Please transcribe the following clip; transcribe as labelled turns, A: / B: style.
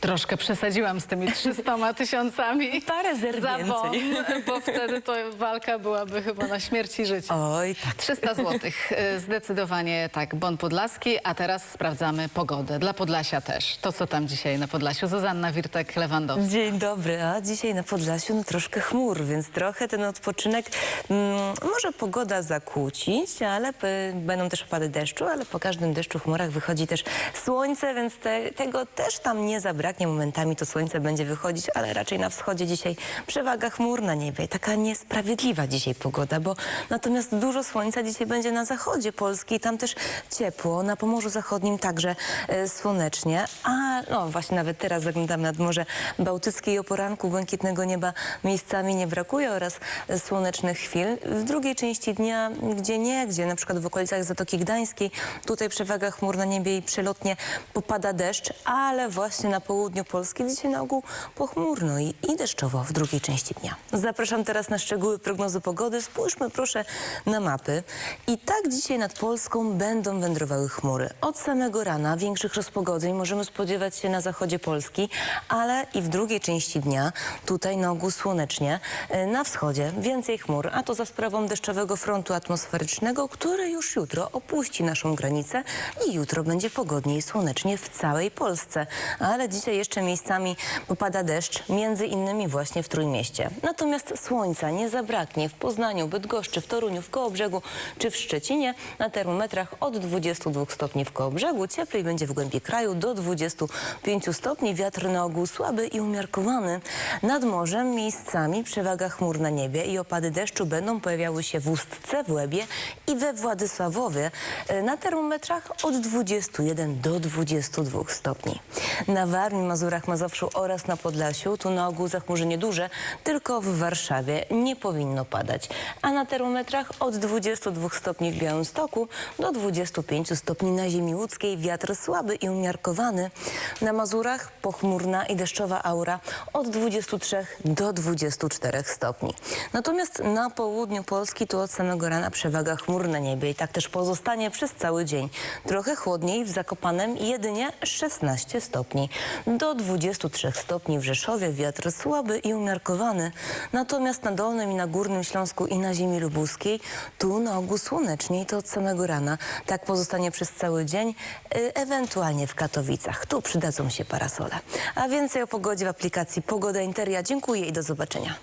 A: Troszkę przesadziłam z tymi 300 tysiącami.
B: Parę zer
A: za bon, bo wtedy to walka byłaby chyba na śmierć i życie.
B: Oj, tak.
A: 300 złotych, y, zdecydowanie tak, bon podlaski, a teraz sprawdzamy pogodę. Dla Podlasia też. To, co tam dzisiaj na Podlasiu. Zuzanna Wirtek-Lewandowska.
B: Dzień dobry, a dzisiaj na Podlasiu no, troszkę chmur, więc trochę ten odpoczynek mm, może pogoda zakłócić, ale będą też opady deszczu, ale po każdym deszczu chmurach wychodzi też słońce, więc te, tego też tam nie zabraknie. Momentami to słońce będzie wychodzić, ale raczej na wschodzie dzisiaj przewaga chmur na niebie. Taka niesprawiedliwa dzisiaj pogoda, bo natomiast dużo słońca dzisiaj będzie na zachodzie Polski i tam też ciepło, na Pomorzu Zachodnim także e, słonecznie, a no właśnie nawet teraz zaglądam nad Morze Bałtyckie i o poranku błękitnego nieba miejscami nie brakuje oraz słonecznych chwil. W drugiej części dnia, gdzie nie, gdzie na przykład w okolicach Zatoki Gdańskiej, tutaj przewaga chmur na niebie i przelotnie popada deszcz, ale właśnie na południu Polski dzisiaj na ogół pochmurno i, i deszczowo w drugiej części dnia. Zapraszam teraz na szczegóły prognozy pogody. Spójrzmy proszę na mapy. I tak dzisiaj nad Polską będą wędrowały chmury. Od samego rana większych rozpogodzeń możemy spodziewać się na zachodzie Polski, ale i w drugiej części dnia, tutaj na ogół słonecznie, e, na wschodzie więcej chmur, a to za sprawą deszczowego frontu atmosferycznego, który już jutro opuści naszą granicę i jutro będzie pogodnie i słonecznie w całej Polsce. Ale dzisiaj jeszcze miejscami popada deszcz, między innymi właśnie w Trójmieście. Natomiast słońca nie zabraknie w Poznaniu, Bydgoszczy, w Toruniu, w Kołobrzegu czy w Szczecinie. Na termometrach od 22 stopni w Kołobrzegu, cieplej będzie w głębi kraju do 25 stopni. Wiatr na ogół słaby i umiarkowany. Nad morzem miejscami przewaga chmur na niebie i opady deszczu będą pojawiały się w Ustce, w Łebie i we Władysławowie. E, Na termometrach od 21 do 22 stopni. Na Warmii, Mazurach, Mazowszu oraz na Podlasiu tu na ogół zachmurzenie duże, tylko w Warszawie nie powinno padać. A na termometrach od 22 stopni w Białymstoku do 25 stopni na ziemi łódzkiej. Wiatr słaby i umiarkowany. Na Mazurach pochmurna i deszczowa aura od 23 do 24 stopni. Natomiast na południu Polski tu od samego rana przewaga chmur na niebie i tak też pozostanie przez cały dzień. Trochę chłodniej w Zakopanem jedynie 16 stopni. Do 23 stopni w Rzeszowie wiatr słaby i umiarkowany. Natomiast na Dolnym i na Górnym Śląsku i na ziemi lubuskiej tu na ogół słonecznie i to od samego rana. Tak pozostanie przez cały dzień, y, ewentualnie w Katowicach. Tu przydadzą się parasole. A więcej o pogodzie w aplikacji Pogoda Interia. Dziękuję i do zobaczenia.